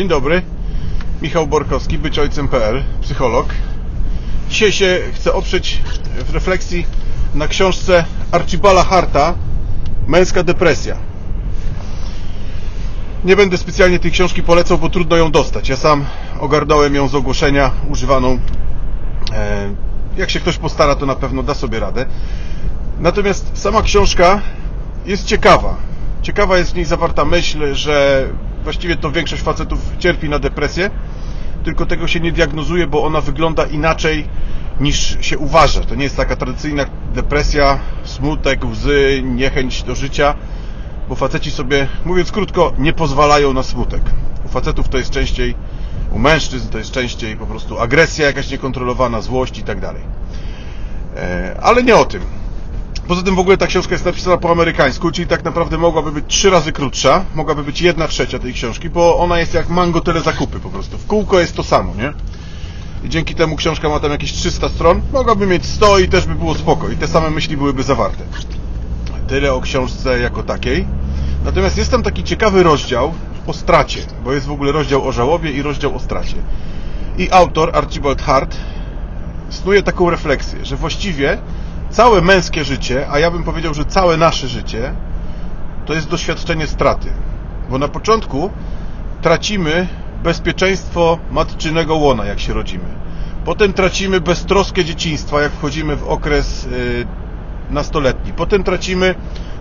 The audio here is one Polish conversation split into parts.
Dzień dobry. Michał Borkowski, być ojcem.pl, psycholog. Dzisiaj się chcę oprzeć w refleksji na książce Archibala Harta Męska depresja. Nie będę specjalnie tej książki polecał, bo trudno ją dostać. Ja sam ogarnąłem ją z ogłoszenia, używaną. E, Jak się ktoś postara, to na pewno da sobie radę. Natomiast sama książka jest ciekawa. Ciekawa jest w niej zawarta myśl, że właściwie to większość facetów cierpi na depresję, tylko tego się nie diagnozuje, bo ona wygląda inaczej niż się uważa. To nie jest taka tradycyjna depresja, smutek, łzy, niechęć do życia, bo faceci sobie, mówiąc krótko, nie pozwalają na smutek. U facetów to jest częściej, u mężczyzn to jest częściej po prostu agresja jakaś niekontrolowana, złość i tak dalej. E, Ale nie o tym. Poza tym w ogóle ta książka jest napisana po amerykańsku, czyli tak naprawdę mogłaby być trzy razy krótsza, mogłaby być jedna trzecia tej książki, bo ona jest jak mango tyle zakupy po prostu. W kółko jest to samo, nie? I dzięki temu książka ma tam jakieś 300 stron, mogłaby mieć 100 i też by było spoko i te same myśli byłyby zawarte. Tyle o książce jako takiej. Natomiast jest tam taki ciekawy rozdział o stracie, bo jest w ogóle rozdział o żałobie i rozdział o stracie. I autor, Archibald Hart, snuje taką refleksję, że właściwie całe męskie życie, a ja bym powiedział, że całe nasze życie, to jest doświadczenie straty. Bo na początku tracimy bezpieczeństwo matczynego łona, jak się rodzimy. Potem tracimy beztroskę dzieciństwa, jak wchodzimy w okres y, nastoletni. Potem tracimy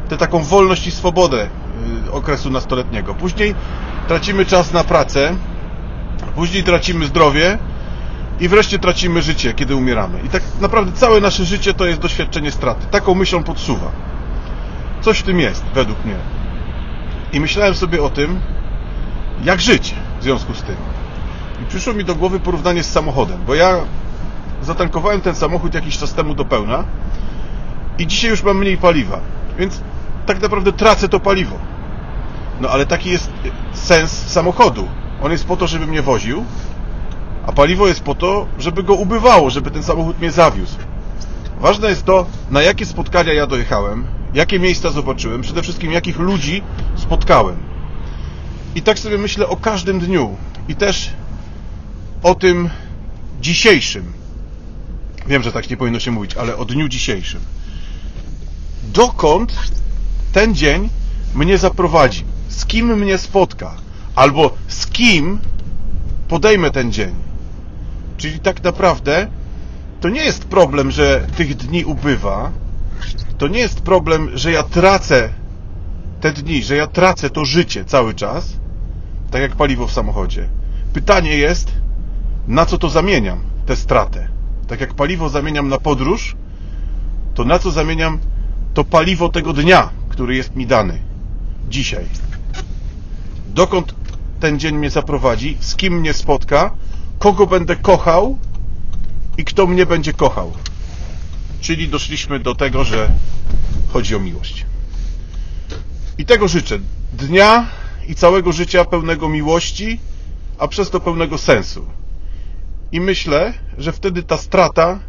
tę taką wolność i swobodę y, okresu nastoletniego. Później tracimy czas na pracę, później tracimy zdrowie, i wreszcie tracimy życie, kiedy umieramy. I tak naprawdę całe nasze życie to jest doświadczenie straty. Taką myślą podsuwa. Coś w tym jest, według mnie. I myślałem sobie o tym, jak żyć w związku z tym. I przyszło mi do głowy porównanie z samochodem, bo ja zatankowałem ten samochód jakiś czas temu do pełna i dzisiaj już mam mniej paliwa, więc tak naprawdę tracę to paliwo. No ale taki jest sens samochodu. On jest po to, żeby mnie woził, a paliwo jest po to, żeby go ubywało, żeby ten samochód mnie zawiózł. Ważne jest to, na jakie spotkania ja dojechałem, jakie miejsca zobaczyłem, przede wszystkim jakich ludzi spotkałem. I tak sobie myślę o każdym dniu i też o tym dzisiejszym. Wiem, że tak nie powinno się mówić, ale o dniu dzisiejszym. Dokąd ten dzień mnie zaprowadzi? Z kim mnie spotka? Albo z kim podejmę ten dzień? Czyli tak naprawdę to nie jest problem, że tych dni ubywa. To nie jest problem, że ja tracę te dni, że ja tracę to życie cały czas, tak jak paliwo w samochodzie. Pytanie jest, na co to zamieniam, tę stratę. Tak jak paliwo zamieniam na podróż, to na co zamieniam to paliwo tego dnia, który jest mi dany dzisiaj. Dokąd ten dzień mnie zaprowadzi, z kim mnie spotka, kogo będę kochał i kto mnie będzie kochał. Czyli doszliśmy do tego, że chodzi o miłość. I tego życzę. Dnia i całego życia pełnego miłości, a przez to pełnego sensu. I myślę, że wtedy ta strata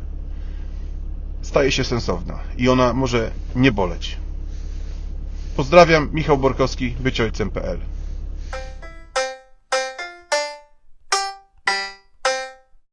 staje się sensowna i ona może nie boleć. Pozdrawiam, Michał Borkowski, być ojcem.pl